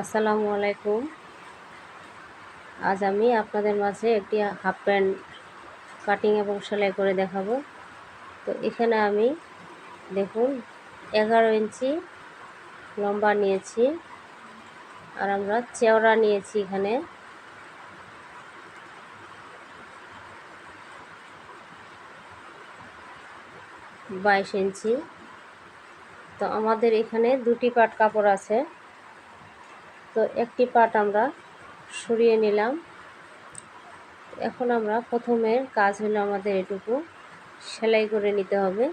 আসসালামু আলাইকুম। আজ আমি আপনাদের মাঝে একটি হাফ প্যান্ট কাটিং এবং সেলাই করে দেখাবো। তো এখানে আমি দেখুন, এগারো ইঞ্চি লম্বা নিয়েছি আর আমরা চেওড়া নিয়েছি এখানে। বাইশ ইঞ্চি। তো আমাদের এখানে দুটি পাট কাপড় আছে। তো একটি পাট আমরা সরিয়ে নিলাম। এখন আমরা প্রথমের কাজ হলো আমাদের এটুকু। সেলাই করে নিতে হবে।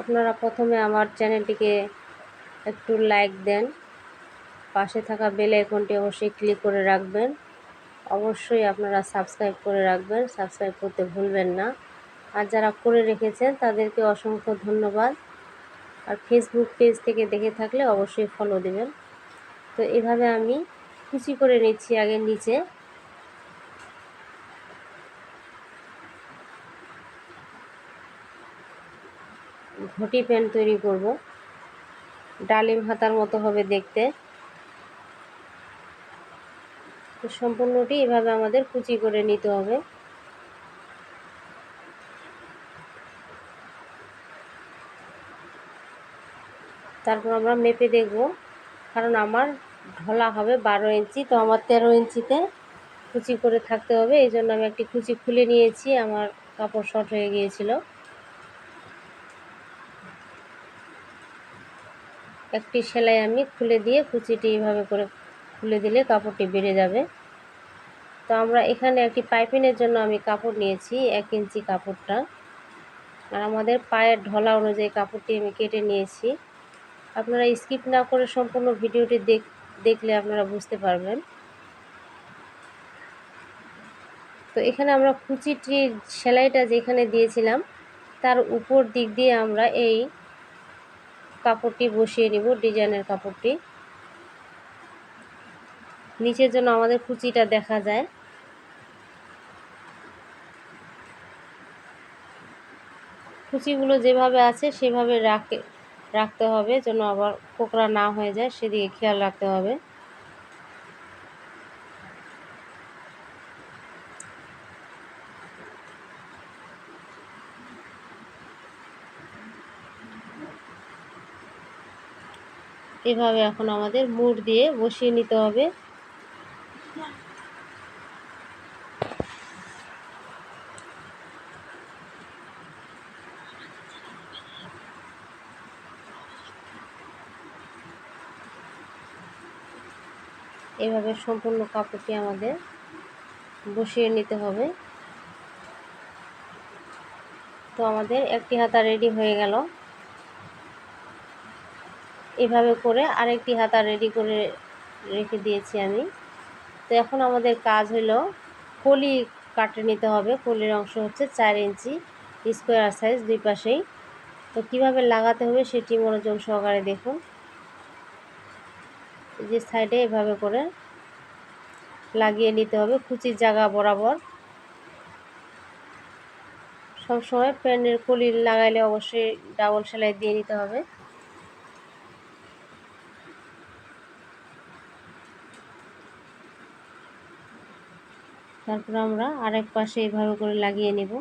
আপনারা প্রথমে আমার চ্যানেলটিকে একটু লাইক দেন। পাশে থাকা বেল আইকনটি অবশ্যই ক্লিক করে রাখবেন। অবশ্যই আপনারা সাবস্ক্রাইব করে রাখবেন। সাবস্ক্রাইব করতে ভুলবেন না। আর যারা করে রেখেছেন, তাদেরকে অসংখ্য ধন্যবাদ। আর ফেসবুক পেজ থেকে দেখে থাকলে অবশ্যই ফলো দেবেন। তো এভাবে আমি কুচি করে নিচ্ছি আগে নিচে। ঘটি প্যান্ট তৈরি করব। ডালিম হাতার মতো হবে দেখতে। তো সম্পূর্ণটি এভাবে আমাদের কুচি করে নিতে হবে। তারপর আমরা মেপে দেখব। কারণ আমার ঢলা হবে বারো ইঞ্চি, তো আমার তেরো ইঞ্চিতে কুচি করে থাকতে হবে। এই জন্য আমি একটি কুচি খুলে নিয়েছি, আমার কাপড় শর্ট হয়ে গিয়েছিল। একটি সেলাই আমি খুলে দিয়ে কুচিটি এইভাবে করে খুলে দিলে কাপড়টি বেড়ে যাবে। তো আমরা এখানে একটি পাইপিনের জন্য আমি কাপড় নিয়েছি, এক ইঞ্চি কাপড়টা। আর আমাদের পায়ের ঢলা অনুযায়ী কাপড়টি আমি কেটে নিয়েছি। আপনারা স্কিপ না করে সম্পূর্ণ ভিডিওটি দেখ, দেখলে আপনারা বুঝতে পারবেন। তো এখানে আমরা কুচিটির সেলাইটা যেখানে দিয়েছিলাম, তার উপর দিক দিয়ে আমরা এই কাপড়টি বসিয়ে নিব, ডিজাইনের কাপড়টি। নিচের জন্য আমাদের কুচিটা দেখা যায়। কুচিগুলো যেভাবে আছে সেভাবে রাখে রাখতে হবে, যেন আবার কোকড়া না হয়ে যায়, সেদিকে খেয়াল রাখতে হবে। এভাবে এখন আমাদের মুড় দিয়ে বসিয়ে নিতে হবে। এভাবে সম্পূর্ণ কাপড়টি আমাদের বসিয়ে নিতে হবে। তো আমাদের একটি হাতা রেডি হয়ে গেল। এভাবে করে আরেকটি হাতা রেডি করে রেখে দিয়েছি আমি। তো এখন আমাদের কাজ হলো কলি কাটে নিতে হবে। কলির অংশ হচ্ছে চার ইঞ্চি স্কোয়ার সাইজ দুই পাশেই। তো কীভাবে লাগাতে হবে সেটি মনোযোগ সহকারে দেখুন। যে সাইডে এভাবে করে লাগিয়ে নিতে হবে, কুচির জায়গা বরাবর। সবসময় প্যানের কলি লাগাইলে অবশ্যই ডাবল সেলাই দিয়ে নিতে হবে। তারপর আমরা আরেক পাশে এভাবে করে লাগিয়ে নেব।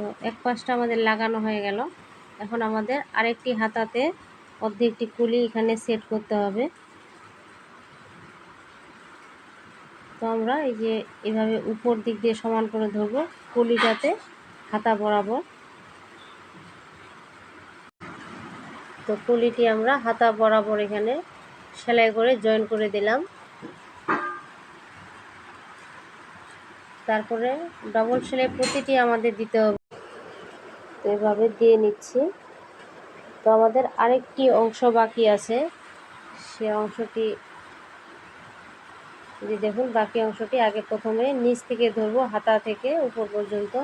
তো এক পাশটা আমাদের লাগানো হয়ে গেল। এখন আমাদের আরেকটি হাতাতে অর্ধেকটি কুলি এখানে সেট করতে হবে। তো আমরা এই যে এভাবে উপর দিক দিয়ে সমান করে ধরবো, কুলিটাতে হাতা বরাবর। তো কুলিটি আমরা হাতা বরাবর এখানে সেলাই করে জয়েন করে দিলাম। তারপরে ডবল সেলাই প্রতিটি আমাদের দিতে হবে। তো এভাবে দিয়ে নিচ্ছি। তো আমাদের আরেকটি অংশ বাকি আছে। সে অংশটি, যে দেখুন, বাকি অংশটি আগে প্রথমে নিচ থেকে ধরবো, হাতা থেকে উপর পর্যন্ত।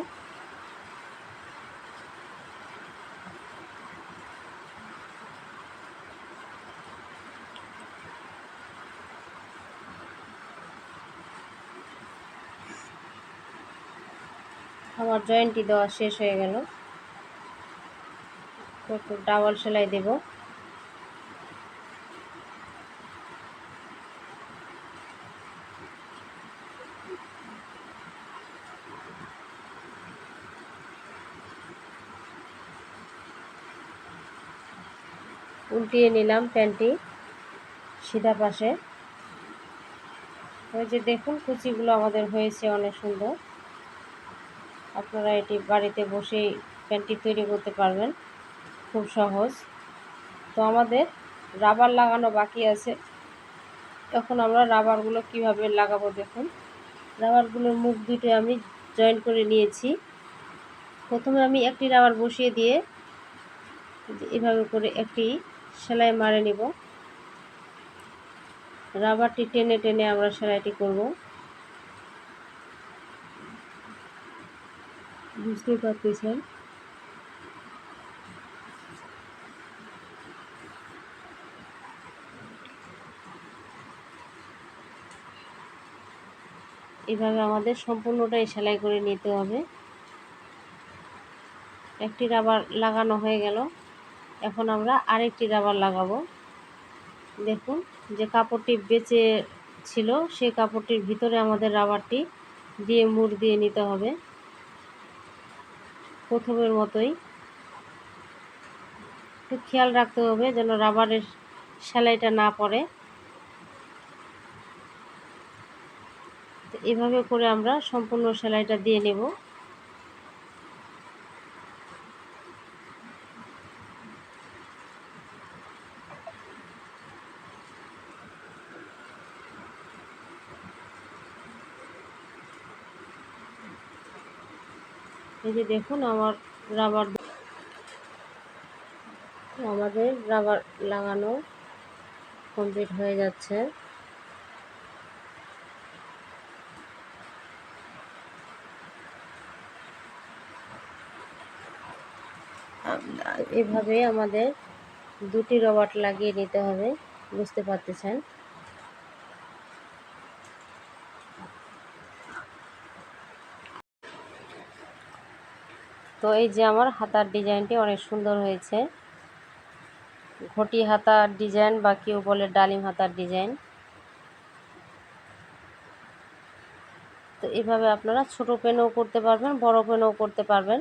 আমার জয়েন্টটি দেওয়া শেষ হয়ে গেল। একটু ডাবল সেলাই দেব। উল্টিয়ে নিলাম প্যান্টটি সিধা পাশে। ওই যে দেখুন, কুচিগুলো আমাদের হয়েছে অনেক সুন্দর। আপনারা এটি বাড়িতে বসেই প্যান্টটি তৈরি করতে পারবেন। খুব সহজ। তো আমাদের রাবার লাগানো বাকি আছে। এখন আমরা রাবারগুলো কীভাবে লাগাবো দেখুন। রাবারগুলোর মুখ দুটো আমি জয়েন করে নিয়েছি। প্রথমে আমি একটি রাবার বসিয়ে দিয়ে এভাবে করে একটি সেলাই মারে নিব। রাবারটি টেনে টেনে আমরা সেলাইটি করব। বুঝতে পারতেছেন? এভাবে আমাদের সম্পূর্ণটাই সেলাই করে নিতে হবে। একটি রাবার লাগানো হয়ে গেল। এখন আমরা আরেকটি রাবার লাগাবো। দেখুন, যে কাপড়টি বেঁচে ছিল, সেই কাপড়টির ভিতরে আমাদের রাবারটি দিয়ে মুড় দিয়ে নিতে হবে। প্রথমের মতোই একটু খেয়াল রাখতে হবে যেন রাবারের সেলাইটা না পড়ে। এভাবে করে আমরা সম্পূর্ণ সেলাইটা দিয়ে নেব। এই যে দেখুন আমার রাবার আমাদের রাবার লাগানো কমপ্লিট হয়ে যাচ্ছে। এভাবে আমাদের দুটি রবার্ট লাগিয়ে নিতে হবে, বুঝতে পারতেছেন? তো এই যে আমার হাতার ডিজাইনটি অনেক সুন্দর হয়েছে। ঘটি হাতার ডিজাইন বা কেউ বলে ডালিম হাতার ডিজাইন। তো এভাবে আপনারা ছোট পেনও করতে পারবেন, বড় পেনও করতে পারবেন।